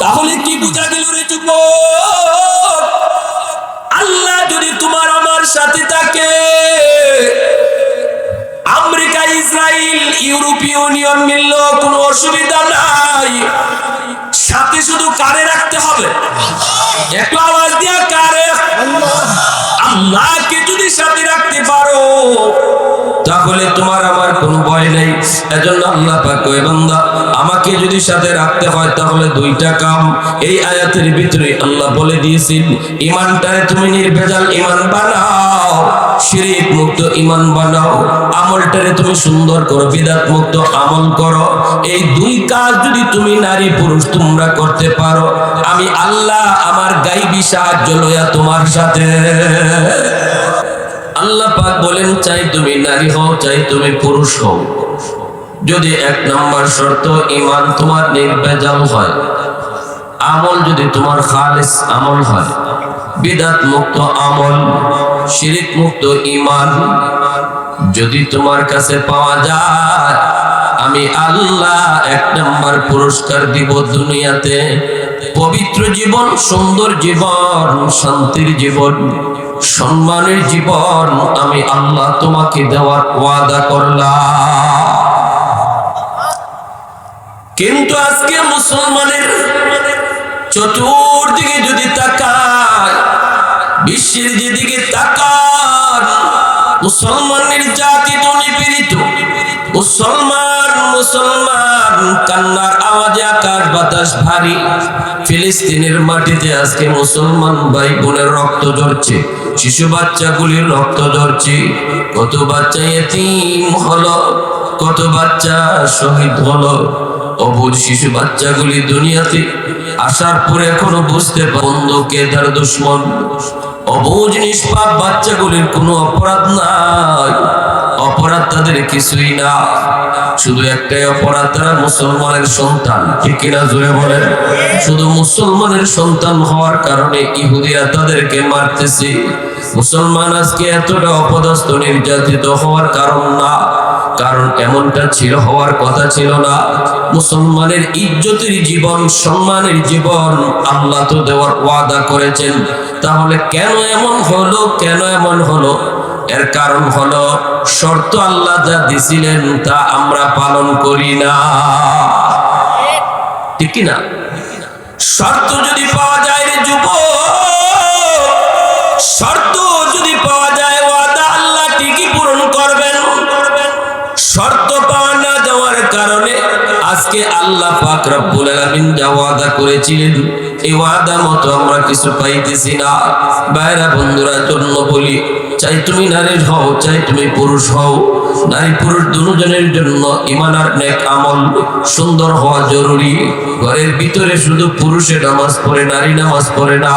তাহলে কি বোঝা গেল রে যুব আল্লাহ যদি তোমার আমার সাথে থাকে, আমেরিকা ইসরায়েল ইউরোপীয় ইউনিয়ন মিলল কোনো অসুবিধা নাই। সাথে শুধু কারে রাখতে হবে। একটু আওয়াজ দিয়া কারে আল্লাহকে যদি সাথে রাখতে পারো, তাহলে তোমার আমার কোনো ভয় নেই। এজন্য আল্লাহ পাক বান্দা, আমাকে যদি সাথে রাখতে হয়, তাহলে দুইটা কাম। এই আয়াতের ভিতরে আল্লাহ বলে দিয়েছেন, ইমানটারে তুমি নির্ভেজাল ইমান বানাও। শিরিক মুক্ত ইমান বানাও। আমলটারে তুমি সুন্দর করো, বিদাত মুক্ত আমল করো। এই দুই কাজ যদি তুমি নারী পুরুষ তোমরা করতে পারো, আমি আল্লাহ আমার গাইবি সাহায্য লইয়া তোমার সাথে। আল্লাহ পাক বলেন, চাই তুমি নারী হও, চাই তুমি পুরুষ হও। যদি এক নম্বর শর্ত ইমান তোমার নির্বেজাল হয়। আমল যদি তোমার আমল হয়। বিদাত মুক্ত আমল। শিরিক মুক্ত ইমান যদি তোমার কাছে পাওয়া যায়, আমি আল্লাহ এক নম্বর পুরস্কার দিব দুনিয়াতে। পবিত্র জীবন, সুন্দর জীবন, শান্তির জীবন, সম্মানের জীবন আমি আল্লাহ তোমাকে দেওয়ার ওয়াদা করলাম। কিন্তু আজকে মুসলমানের চতুর্দিকে যদি তাকায়, বিশ্বের যেদিকে মুসলমানের জাতি তো নিপীড়িত। মুসলমান মুসলমান, কান্নার আওয়াজে আকাশ বাতাস ভারী। ফিলিস্তিনের মাটিতে আজকে মুসলমান ভাই বোনের রক্ত ঝরছে, শিশু বাচ্চাগুলির রক্ত ঝরছে। কত বাচ্চা এতিম হলো, কত বাচ্চা শহীদ হলো। অবুজ শিশু বাচ্চাগুলি দুনিয়াতে আসার পরে এখনও বুঝতে বন্ধু কে তার দুশ্মন। অবুজ, নিষ্পাপ বাচ্চাগুলির কোনো অপরাধ নাই। অপরাধ তাদের কিছুই না। শুধু একটাই অপরাধ, তারা মুসলমানের সন্তান। ঠিক কিনা জুড়ে বলেন? শুধু মুসলমানের সন্তান হওয়ার কারণে ইহুদিরা তাদেরকে মারতেছে। মুসলমান আজকে এতটা অপদস্থ, নির্যাতিত হওয়ার কারণ না। কারণ এমনটা ছিল, হওয়ার কথা ছিল না। মুসলমানের ইজ্জতের জীবন, সম্মানের জীবন আল্লাহ তো দেওয়ার ওয়াদা করেছেন। তাহলে কেন এমন হলো, কেন এমন হলো? এর কারণ হলো, শর্ত আল্লাহ যা দিছিলেন তা আমরা পালন করি না। ঠিক কি না শর্ত যদি পাওয়া যায় রে আজকে আল্লাহ পাক রব্বুল আলামিন যা ওয়াদা করেছিলেন, এই ওয়াদা মতো আমরা কিছু পাইতেছি না। বাইরা বন্ধুরা, জন্য বলি, চাই তুমি নারী হও, চাই তুমি পুরুষ হও। নারী পুরুষ দুজনের জন্য ইমান আর নেক আমল সুন্দর হওয়া জরুরি। ঘরের ভিতরে শুধু পুরুষে নামাজ পড়ে, নারী নামাজ পড়ে না।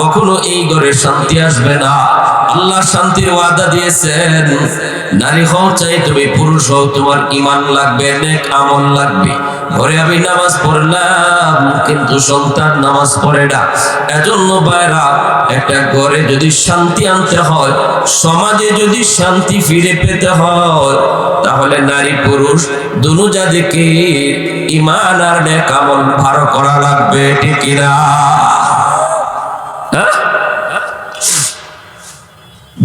কখনো এই ঘরে শান্তি আসবে না। আল্লাহ শান্তির ওয়াদা দিয়েছেন। নারী হও, চাই তুমি পুরুষ হও, তোমার ইমান লাগবে, নেক আমল লাগবে। ঘরে আমি নামাজ পড়লাম, কিন্তু সন্তান নামাজ পড়ে না। এজন্য বাইরা একটা ঘরে যদি শান্তি আনতে হয়, সমাজে যদি শান্তি ফিরে পেতে হয়, তাহলে নারী পুরুষ দুনু জাতিকে ইমান আর নেক আমল ভালো করা লাগবে, ঠিক কিনা হ্যাঁ?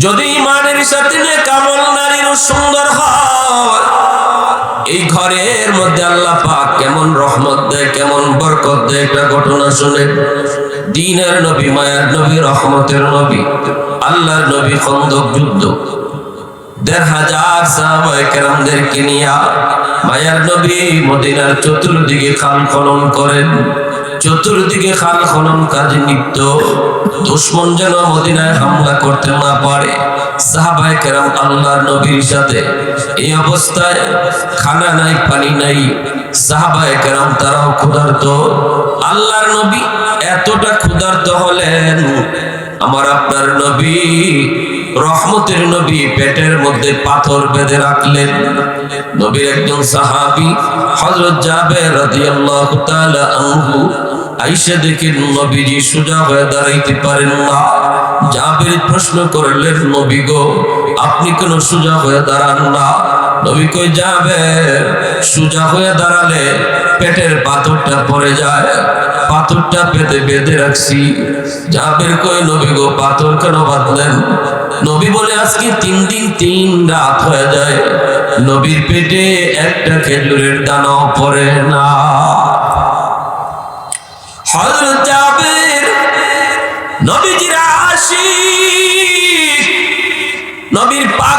যদি ইমানের সাথে কামল নারীর সুন্দর হয় এই ঘরের মধ্যে আল্লাহ পাক কেমন রহমত দেয়, কেমন বরকত দেয়, একটা ঘটনা শুনে। দিনের নবী, মায়ার নবী, রহমতের নবী, আল্লাহর নবী খন্দক যুদ্ধ। দেড় হাজার সাহাবায়ে কেরামদেরকে নিয়ে মায়ার নবী মদিনার চতুর্দিকে খাল খনন করেন। চতুর্দিকে খাল খনন কাজে নিত্য দুশ্মন যেন মদিনায় হামলা করতে না পারে। সাহাবায়ে কেরাম আল্লাহর নবীর সাথে এই অবস্থায় খানা নাই, পানি নাই। সাহাবায়ে কেরাম তারাও ক্ষুধার্ত। আল্লাহর নবী এতটা ক্ষুধার্ত হলেন, আমার আপনার নবী রহমতের নবী পেটের মধ্যে পাথর বেঁধে রাখলেন। নবীর একজন সাহাবি হজরত জাবের রাদিয়াল্লাহু তাআলা আনহু আইসা দেখেন নবীজি সোজা হয়ে দাঁড়াইতে পারেন না। জাবের প্রশ্ন করলেন, নবী গো, আপনি কেন সোজা হয়ে দাঁড়ান না। নবী কই যাবে? সুজা হয়ে দাঁড়ালে পেটের পাথরটা পড়ে যায়। পাথরটা পেতে বেঁধে রাখছি। জাবের কই, নবী গো, পাথর কেন বাঁধলেন? নবী বলে, আজকে তিন দিন তিন রাত হয়ে যায়। নবীর পেটে একটা খেজুরের দানাও পড়ে না। হযরত জাবের নবীজির আশিক, নবীর পাগল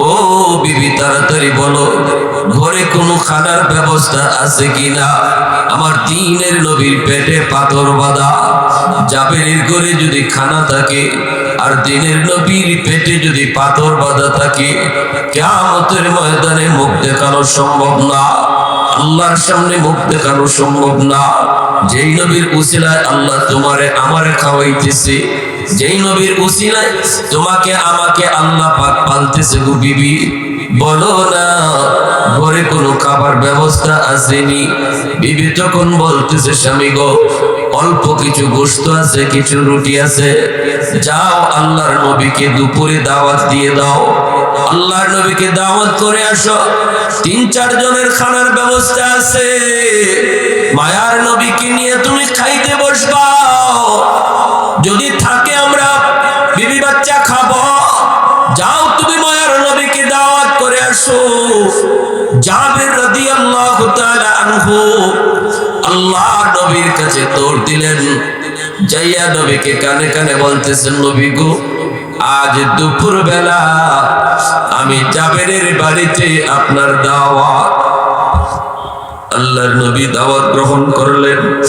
ও বিবি, তাড়াতাড়ি বলো, ঘরে কোনো খানার ব্যবস্থা আছে কিনা? আমার দিনের নবীর পেটে পাথর বাঁধা, জাবেরের ঘরে যদি খানা থাকে, আর দিনের নবীর পেটে যদি পাথর বাঁধা থাকে কেমতের ময়দানে মুখ দেখানো সম্ভব না, আল্লাহর সামনে মুখ দেখানো সম্ভব না। যেই নবীর উসিলায় আল্লাহ তোমারে আমারে খাওয়াইতেছে যেই নবীর উসিলায় তোমাকে, আমাকে আল্লাহ পাক পালতেছে গো বিবি। বলো না, ঘরে কোনো খাবার ব্যবস্থা আসেনি। বিবি তখন বলতেছে, স্বামী গো, অল্প কিছু গোস্ত আছে, কিছু রুটি আছে। যাও, আল্লাহর নবীকে দুপুরে দাওয়াত দিয়ে দাও। আল্লাহর নবীকে দাওয়াত করে আসো। তিন চার জনের খানার ব্যবস্থা আছে। মায়ার নবীকে নিয়ে তুমি খাইতে বসবা। আনহু। আল্লাহ নবীর কাছে দৌড় দিলেন। যাইয়া নবীকে কানে কানে বলতেছেন, নবী গো, আজ দুপুর বেলা আমি জাবেরের বাড়িতে আপনার দাওয়াত। আল্লাহর নবী দাওয়াত গ্রহণ করলেন।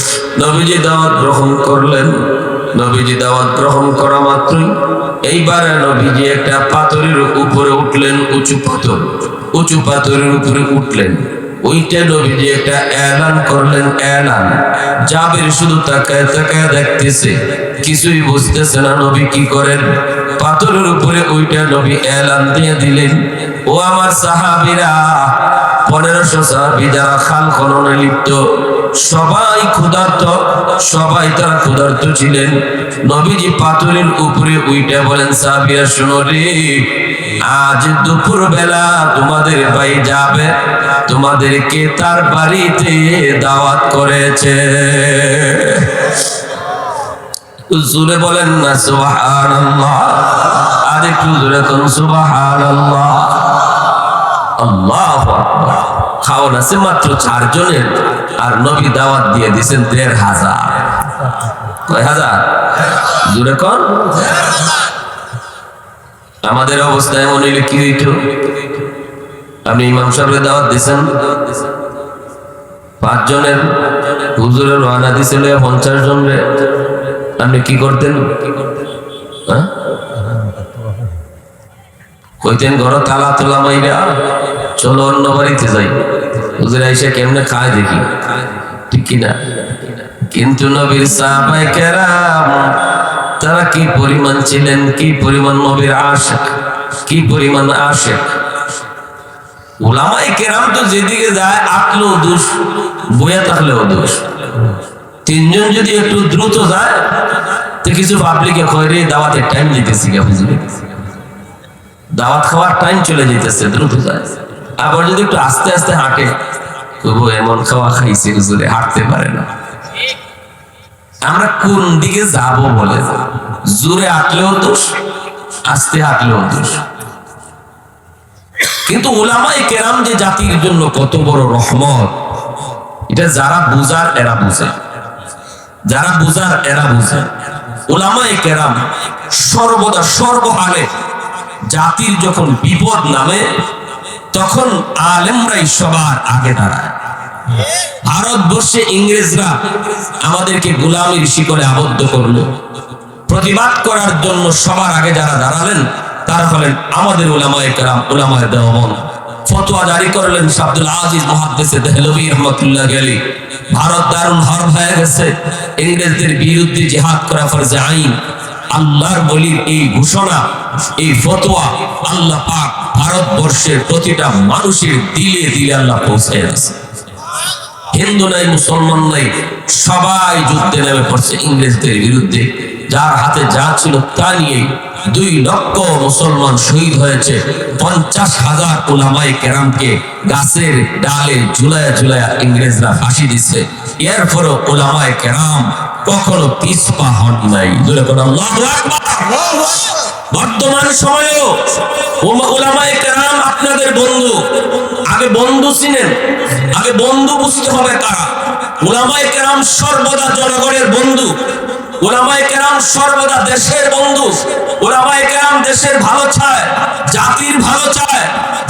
নবীজি দাওয়াত গ্রহণ করলেন। নবীজি দাওয়াত গ্রহণ করা মাত্রই। এইবারে নবীজি একটা পাথরের উপরে উঠলেন, উঁচু পাথর। উঁচু পাথরের উপরে উঠলেন। ওইটা নবীজি একটা এলান করলেন, এলান। জাবির শুধু তাকায় তাকায় দেখতেছে, কিছুই বুঝতেছে না নবী কি করেন। পাথরের উপরে ওইটা নবী এলান দিয়ে দিলেন। ও আমার সাহাবীরা, পনেরোশো সাহাবি যারা খাল খননে লিপ্ত সবাই ক্ষুধার্ত, সবাই তারা ক্ষুধার্ত ছিলেন। নবীজি পাথরের উপরে উইটা বলেন, সাহাবিরা, শোনো রে, আজ দুপুর বেলা তোমাদের ভাই যাবে তোমাদেরকে তার বাড়িতে দাওয়াত করেছে? জুড়ে বলেন না, সুবহানাল্লাহ। আর একটু জোরে কোন, সুবহানাল্লাহ। খাওয়ান আছে মাত্র চারজনের। আর নবী দাওয়াত দিয়ে দিছেন দেড় হাজার। কয় হাজার? জোরে কোন। আমাদের অবস্থা এমন হইলে কি হইত? আপনি ইমাম সাহেবের দাওয়াত দিছেন পাঁচ জনের হুজুরের রওনা দিছিল পঞ্চাশ জন রে আপনি কি করতেন? হ্যাঁ? কইতেন, ঘর তালা তোলা মাইরা চলো অন্য বাড়িতে যাই। হুজুর আইসা কেমনে খায় দেখি। ঠিক কিনা? কিন্তু নবীর সাহাবায়ে কেরাম, তারা কি পরিমাণ ছিলেন, কি পরিমাণ নবীর আশেক, কি পরিমাণ আশেক? ওলামাই কেরাম তো যেদিকে যায় আটলেও দোষ, বইয়া থাকলেও দোষ। তিনজন যদি একটু দ্রুত যায়, তো কিছু পাবলিকে খয়রে, দাওয়াতের টাইম দিতেছি হুজুরে। দাওয়াত খাওয়ার টাইম চলে যেতেছে দ্রুত যায়। আবার যদি একটু আস্তে আস্তে হাঁটে তবু এমন খাওয়া খাইছে হুজুরে হাঁটতে পারে না। আমরা কোন দিকে যাব বলে? জোরে হাঁটলেও দোষ, আস্তে হাঁটলেও দোষ। কিন্তু ওলামাই কেরাম যে জাতির জন্য কত বড় রহমত, এটা যারা বুঝার এরা বুঝে। যারা বুঝার এরা বুঝে। ওলামাই কেরাম সর্বদা সর্বহালে জাতির যখন বিপদ নামে তখন আলেমরাই সবার আগে দাঁড়ায়। ভারতবর্ষে ইংরেজরা আমাদেরকে গোলামীর শিকলে আবদ্ধ করল। প্রতিবাদ করার জন্য সবার আগে যারা দাঁড়ালেন, তারা হলেন আমাদের ফতোয়া জারি করলেন আব্দুল আজিজ মুহাদ্দিসে দেহলভী রহমাতুল্লাহ আলাইহি। ভারত দারুণ হর হয়ে গেছে। ইংরেজদের বিরুদ্ধে জিহাদ করা ফরজে আইন। আল্লাহর বলির এই ঘোষণা, এই ফতোয়া আল্লাহ পাক ভারতবর্ষের প্রতিটা মানুষের দিলে দিলে আল্লাহ পৌঁছে আছে হিন্দু নাই, মুসলমান নাই, সবাই যুদ্ধে নেমে পড়ছে ইংরেজদের বিরুদ্ধে। যার হাতে যা ছিল তা নিয়ে দুই লক্ষ মুসলমান শহীদ হয়েছে। পঞ্চাশ হাজার ওলামাই কেরামকে গাছের ডালে ঝুলায় ঝুলায় ইংরেজরা ফাঁসি দিচ্ছে। এরপরও ওলামাই কেরাম কখনো পিছপা হন নাই। বর্তমান সময়েও ওলামায়ে কেরাম আপনাদের বন্ধু। আগে বন্ধু চিনেন আগে বন্ধু বুঝতে হবে কারা। ওলামায়ে কেরাম সর্বদা জনগণের বন্ধু। ওলামায়ে কেরাম সর্বদা দেশের বন্ধু। ওলামায়ে কেরাম দেশের ভালো চায়, জাতির ভালো চায়।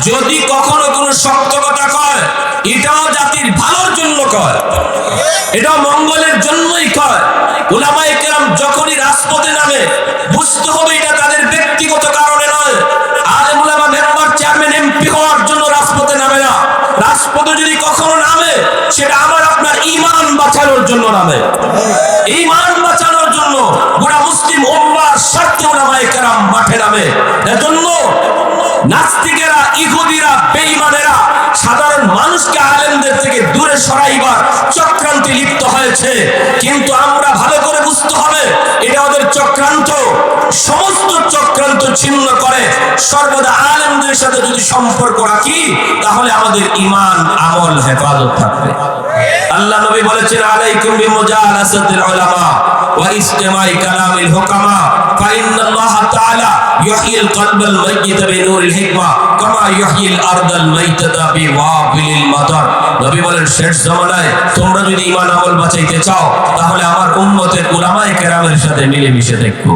যদি কখনো কোনো শক্ত কথা কয় এটাও জাতির ভালোর জন্য কয়। এটা মঙ্গলের জন্যই কয়। ওলামায়ে কেরাম যখনই রাজপথে নামে, বুঝতে হবে এটা তাদের ব্যক্তিগত কারণে নয়। চেয়ারম্যান এমপি জন্য রাজপথে নামে না। রাজপথে যদি কখনো নামে, সেটা আপনার ইমান বাঁচানোর জন্য নামে। ইমান বাঁচানোর জন্য মুসলিম কেরাম নাস্তিকেরা, ইহুদিরা, বেঈমানেরা সাধারণ মানুষকে আলেমদের থেকে দূরে সরাইবার চক্রান্তে লিপ্ত হয়েছে। কিন্তু আমরা ভালো করে বুঝতে হবে, এটা ওদের চক্রান্ত। সমস্ত চক্রান্ত ছিন্ন করে। সর্বদা আলেমদের সাথে যদি সম্পর্ক রাখি, তাহলে আমাদের ইমান আমল হেফাজত থাকবে। আল্লাহ নবী বলেছেন, আলাইকুম বিমুজালাসাতিল উলামা ওয়া ইসতিমাই কালামিল হুকামা। ফাইন্নাল্লাহ তাআলা ইউহয়িল কলবাল মাইয়িত বিনূরিল হিকমা কামা ইউহয়িল আরদাল মাইতাতা বিওয়াবিলিল মাতার নবী বলেন, শেষ জামানায় তোমরা যদি ঈমান আমল বাঁচাইতে চাও, তাহলে আমার উম্মতের উলামায়ে কেরামের সাথে মিলেমিশে দেখো।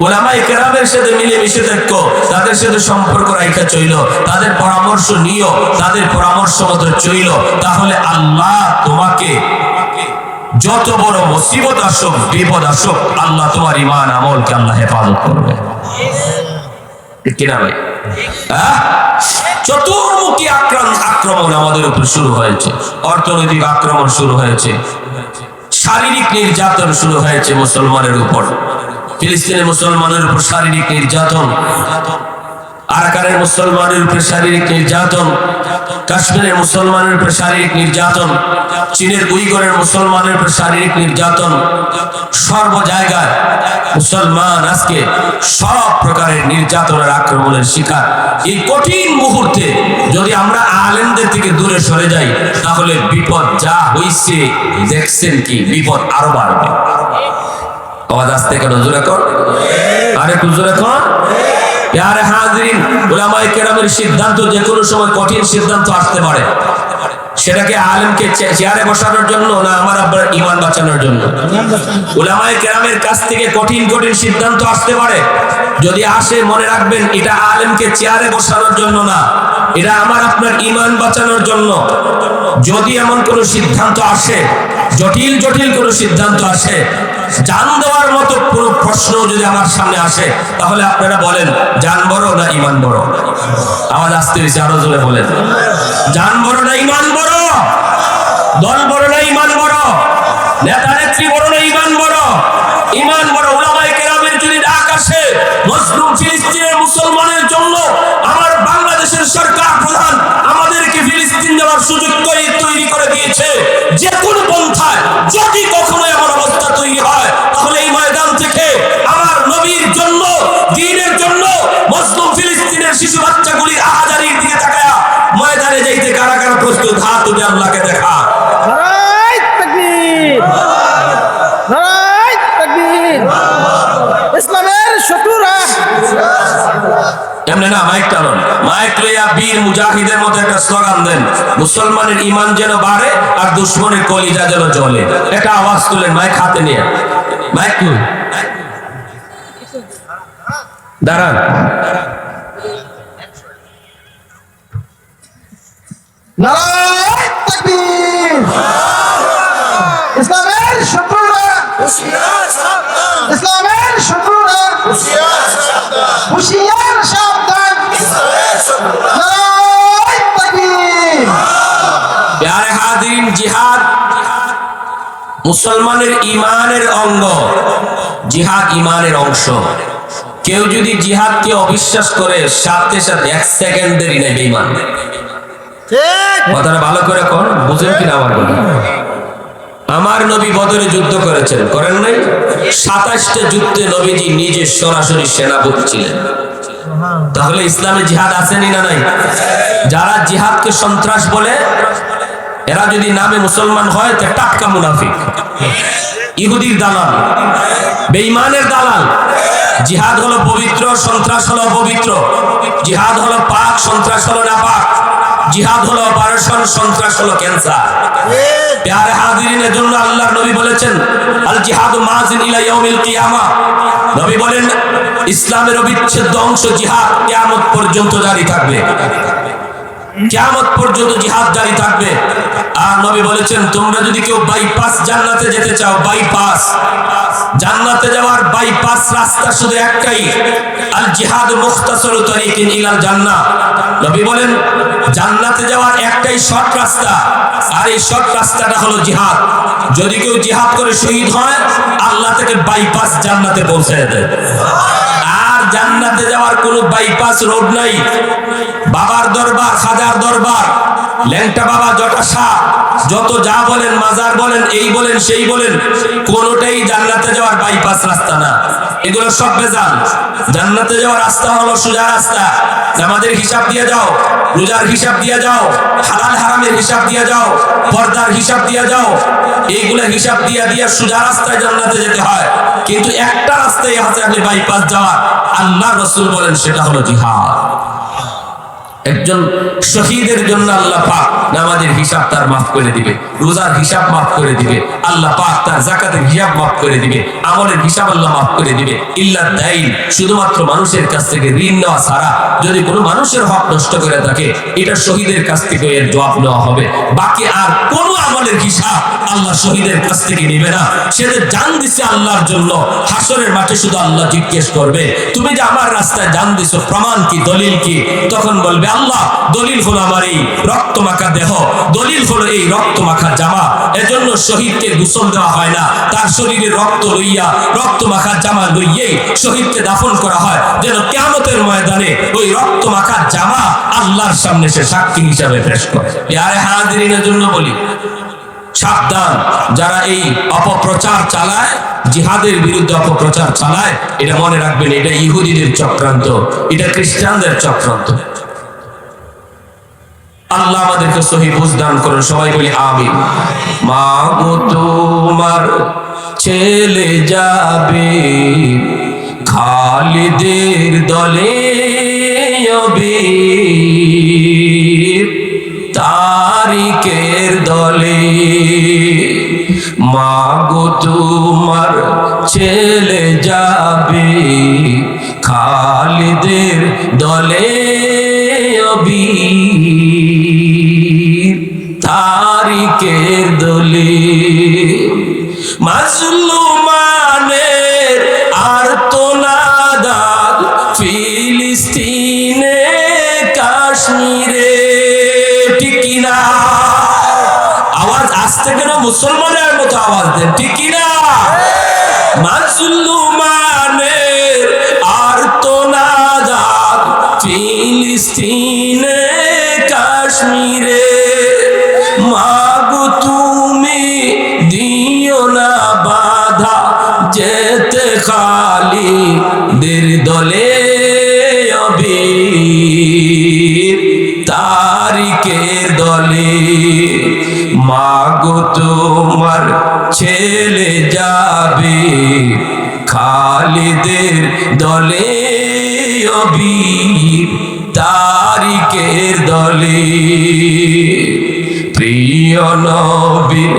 ওলামাই কেরামের সাথে মিলে মিশে দেখো, তাদের সাথে সম্পর্ক রাখা চইল, তাদের পরামর্শ নিও, তাদের পরামর্শ মতো চইল, তাহলে আল্লাহ তোমাকে যত বড় মুসিবত আসুক, বিপদ আসুক, আল্লাহ তোমার ইমান আমলকে আল্লাহ হেফাজত করবে। কিনা ভাই? হ্যাঁ? চতুর্মুখী আক্রমণ আক্রমণ আমাদের উপর শুরু হয়েছে। অর্থনৈতিক আক্রমণ শুরু হয়েছে। শারীরিক নির্যাতন শুরু হয়েছে মুসলমানের উপর। ফিলিস্তিনের মুসলমানের উপর শারীরিক নির্যাতন, আরাকানের মুসলমানের উপর শারীরিক নির্যাতন, কাশ্মীরের মুসলমানের উপর শারীরিক নির্যাতন, চীনের উইগরের মুসলমানের উপর শারীরিক নির্যাতন, সর্ব জায়গায় মুসলমান আজকে সব প্রকারের নির্যাতনের আক্রমণের শিকার। এই কঠিন মুহূর্তে যদি আমরা আলেমদের থেকে দূরে সরে যাই, তাহলে বিপদ যা হইছে, দেখছেন কি? বিপদ আরও বাড়বে। আওয়াজ আসতে কেন? জোরে কর। আরে একটু জোরে কর। প্যারে হাজরিন ওলামায়ে কেরামের সিদ্ধান্ত যে কোনো সময় কঠিন সিদ্ধান্ত আসতে পারে। সেটাকে আলেমকে চেয়ারে বসানোর জন্য না আমার আব্বার ইমান বাঁচানোর জন্য? ওলামায়ে কেরামের কাছ থেকে কঠিন কঠিন সিদ্ধান্ত আসতে পারে। যদি আসে, মনে রাখবেন, এটা আলেমকে চেয়ারে বসানোর জন্য না। এটা আমার আপনার ইমান বাঁচানোর জন্য। যদি এমন কোনো সিদ্ধান্ত আসে, জটিল জটিল কোনো সিদ্ধান্ত আসে জান দেওয়ার মতো কোনো প্রশ্ন যদি আমার সামনে আসে, তাহলে আপনারা বলেন, জান বড় না ইমান বড়? আওয়াজ আসতে হয়েছে, আরও জোরে বলেন। জান বড় না ইমান বড়? দল বড় না ইমান বড়? নেতা, নেত্রী বড় না ইমান বড়? ইমান বড়? ওলামায়ে কেরামের যদি ডাক আসে মুসলিম ফিলিস্তিনের মুসলমানের জন্য আমার বাংলাদেশের সরকার প্রধান আমাদেরকে ফিলিস্তিন যাওয়ার সুযোগ তৈরি করে দিয়েছে। যে কোনো পন্থায়, যদি কখনো মুসলিম ফিলিস্তিনের শিশু বাচ্চাগুলির আহাজারির দিকে তাকায়া ময়দানে যাইতে কারা কারা প্রস্তুত? হাত তুলে আল্লাহকে দেখা। ইসলামের শত্রুরা। এমনি না মাইক টানুন। মাইক লইয়া বীর মুজাহিদের মতো একটা স্লোগান দেন। মুসলমানের ইমান যেন বাড়ে আর দুশ্মনের কলিজা যেন জ্বলে। একটা আওয়াজ তুলেন মাইক হাতে নিয়ে। মাইক তুল। দাঁড়ান। ইসলামের ইসলামের শত্রুরা। জিহাদ মুসলমানের ইমানের অঙ্গ। জিহাদ ইমানের অংশ। কেউ যদি জিহাদকে অবিশ্বাস করে সাথে সাথে এক সেকেন্ড দেরি নেই বেঈমান ঠিক। কথাটা ভালো করে কর বুঝেন কিনা আমার আমার নবী বদরে যুদ্ধ করেছেন করেন নাই? সাতাশটা যুদ্ধে নবীজি নিজে সরাসরি সেনাপতি ছিলেন। তাহলে ইসলামে জিহাদ আসেনি না নাই? যারা জিহাদকে সন্ত্রাস বলে এরা যদি নামে মুসলমান হয় তা টাটকা মুনাফিক। ইহুদির দালাল বেঈমানের দালাল। জিহাদ হলো পবিত্র, সন্ত্রাস হলো পবিত্র। জিহাদ হলো পাক, সন্ত্রাস হলো না পাক জিহাদ হলো অপারেশন, সন্ত্রাস হলো ক্যান্সার। প্যারে হাজিরিনের জন্য আল্লাহর নবী বলেছেন, আল জিহাদ মাজিন ইলা ইয়াউমিল কিয়ামা। নবী বলেন, ইসলামের অবিচ্ছেদ্য অংশ জিহাদ, কিয়ামত পর্যন্ত জারি থাকবে। কিয়ামত পর্যন্ত জিহাদ জারি থাকবে। আর নবী বলেছেন, তোমরা যদি কেউ বাইপাস জান্নাতে যেতে চাও বাইপাস জান্নাতে যাওয়ার বাইপাস রাস্তা শুধু একটাই, আল জিহাদ মুখতাসরু তরিকিন ইলাল জান্নাহ। নবী বলেন, জান্নাতে যাওয়ার একটাই শর্ট রাস্তা, আর এই শর্ট রাস্তাটা হলো জিহাদ। যদি কেউ জিহাদ করে শহীদ হয়, আল্লাহ থেকে বাইপাস জান্নাতে পৌঁছায় দেয়। আর জান্নাতে যাওয়ার কোনো বাইপাস রোড নাই। বাবার দরবার খাজার দরবার, ল্যাংটা বাবা জটা শাহ যত যা বলেন, মাজার বলেন, এই বলেন, সেই বলেন, কোনোটাই জান্নাতে যাওয়ার বাইপাস রাস্তা না। এগুলো সব বেজাল। জান্নাতে যাওয়ার রাস্তা হলো সোজা রাস্তা। নামাজের হিসাব দিয়ে যাও, রোজার হিসাব দিয়ে যাও, হালাল হারামের হিসাব দিয়ে যাও, পর্দার হিসাব দিয়ে যাও, এইগুলো হিসাব দিয়ে দিয়ে সোজা রাস্তায় জান্নাতে যেতে হয়। কিন্তু একটা রাস্তায় আছে আপনি বাইপাস যাওয়ার আল্লাহ রসুল বলেন সেটা হলো জিহাদ। একজন শহীদের জন্য আল্লাহ পাক নামাজের হিসাব তার মাফ করে দিবে, রোজার হিসাব মাফ করে দিবে, আল্লাহ পাক তার জাকাতের হিসাব মাফ করে দিবে, আমলের হিসাব আল্লাহ মাফ করে দিবে। ইল্লা দাইন, শুধুমাত্র মানুষের কাছ থেকে ঋণ নেওয়া ছাড়া যদি কোনো মানুষের হক নষ্ট করে থাকে, এটা শহীদের কাছ থেকে এর জবাব নেওয়া হবে। বাকি আর কোনো আমলের হিসাব আল্লাহ শহীদের কাছ থেকে নেবে না। সে যে জান দিছে আল্লাহর জন্য, হাসরের মাঠে শুধু আল্লাহ জিজ্ঞেস করবে, তুমি যে আমার রাস্তায় জান দিছো, প্রমাণ কি, দলিল কি? তখন বলবে আল্লাহ, দলিল হলো আমার এই রক্ত মাখা দেহ, দলিল হলো এই রক্ত মাখা জামা। এজন্য শহীদকে দেওয়া হয় না, তার শরীরে রক্ত লইয়া রক্ত মাখা জামা লইয়েই শহীদকে দাফন করা হয়, যেন ময়দানে ওই রক্ত মাখা জামা আল্লাহর সামনে সে সাক্ষী হিসাবে পেশ করে। জন্য বলি, সাবধান, যারা এই অপপ্রচার চালায়, জিহাদের বিরুদ্ধে অপপ্রচার চালায়, এটা মনে রাখবেন, এটা ইহুদিদের চক্রান্ত, এটা খ্রিস্টানদের চক্রান্ত। আল্লাহ আমাদেরকে সহি বুঝদান করুন। সবাই বলি আমিন। মা গো তোমার ছেলে যাবে খালিদের দলে তারিকের দলে। মা গো তোমার ছেলে যাবে খালিদের দলে অবীর। তারিকের দলে মাজলুমানের আর তো নাদাদ ফিলিস্তিনে কাশ্মীরে, ঠিক কিনা? আওয়াজ আসতে কেন মুসলমানের মতো আওয়াজ দেন, ঠিক কিনা? মাজলুমানের আর তো নাদাদ ফিলিস্তিনে কাশ্মীরে মাগো তুমি দিও না বাধা যেতে খালি দের দলে অবীর তারিকের দলে মাগো তোমার ছেলে যাবে খালিদের দলে অবীর তারিকের দলে প্রিয় নবীর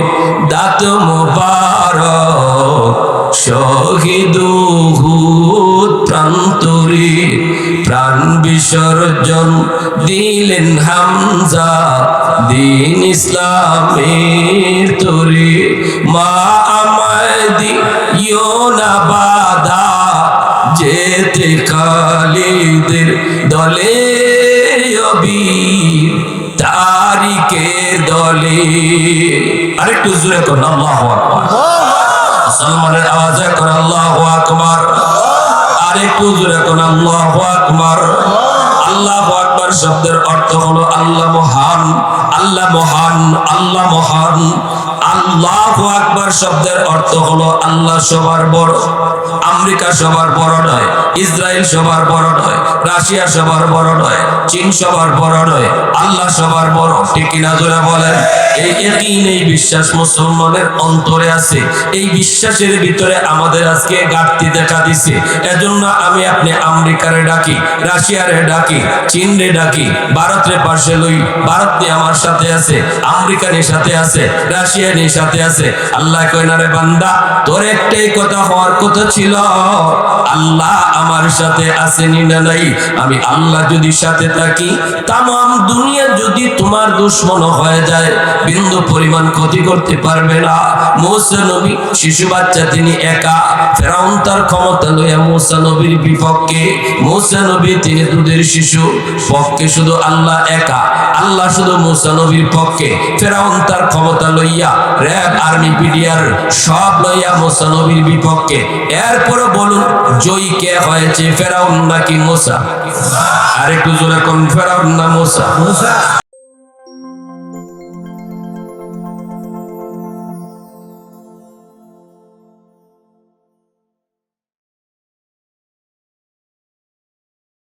দাত মুবারক, শহীদ প্রান্তরে প্রাণ বিসর্জন দিলেন হামজা দিন ইসলামের তরে। মা আমায় দিও না বাধা, যেতে কালিদের দলে অবীর তারিকের দলে আরেকটু জুড়ে করুন আল্লাহ মুসলমানের আওয়াজে করে, আল্লাহ আকবার। আরেকটু জুড়ে করুন আল্লাহ আকবার। আল্লাহ আকবার শব্দের অর্থ হলো আল্লাহ মহান আল্লাহ মহান আল্লাহ মহান। আল্লাহু আকবার শব্দের অর্থ হলো আল্লাহ সবার বড়, আমেরিকা সবার বড় নয়, ইসরায়েল সবার বড় নয়, রাশিয়া সবার বড় নয়, চীন সবার বড় নয়, আল্লাহ সবার বড়। ঠিক বলেন? এই এই বিশ্বাস মুসলমানের অন্তরে আছে। এই বিশ্বাসের ভিতরে আমাদের আজকে ঘাটতি দেখা দিছে। এজন্য আমি আপনি আমেরিকারে ডাকি, রাশিয়ারে ডাকি চীন রে ডাকি, ভারতের পাশে লই, ভারত আমার সাথে আছে আমেরিকানের সাথে আছে রাশিয়ানের সাথে আছে। আল্লাহ কয়, না রে বান্দা, তোর একটাই কথা হওয়ার কথা ছিল। আল্লাহ আমার সাথে আসেনি না নাই। আমি আল্লাহ যদি সাথে থাকি তাম দুনিয়া যদি তোমার দুশ্মন হয়ে যায়, বিন্দু পরিমাণ ক্ষতি করতে পারবে না। মৌসা নবী, শিশু বাচ্চা, তিনি একা। ফেরাউন তার ক্ষমতা লইয়া মৌসা নবীর বিপক্ষে। মৌসা নবী, তিনি দুধের শিশু, পক্ষে শুধু আল্লাহ একা। আল্লাহ শুধু মৌসা নবীর পক্ষে। ফেরাউন তার ক্ষমতা লইয়া র্যাব, আর্মি, পিডিআর সব লইয়া মোসা নবীর বিপক্ষে। এরপরে বলুন, জয়ী কে হয়েছে? ফেরাউন নাকি মোসা? আরেকটু জোরে কোন, ফেরাউন না মোসা?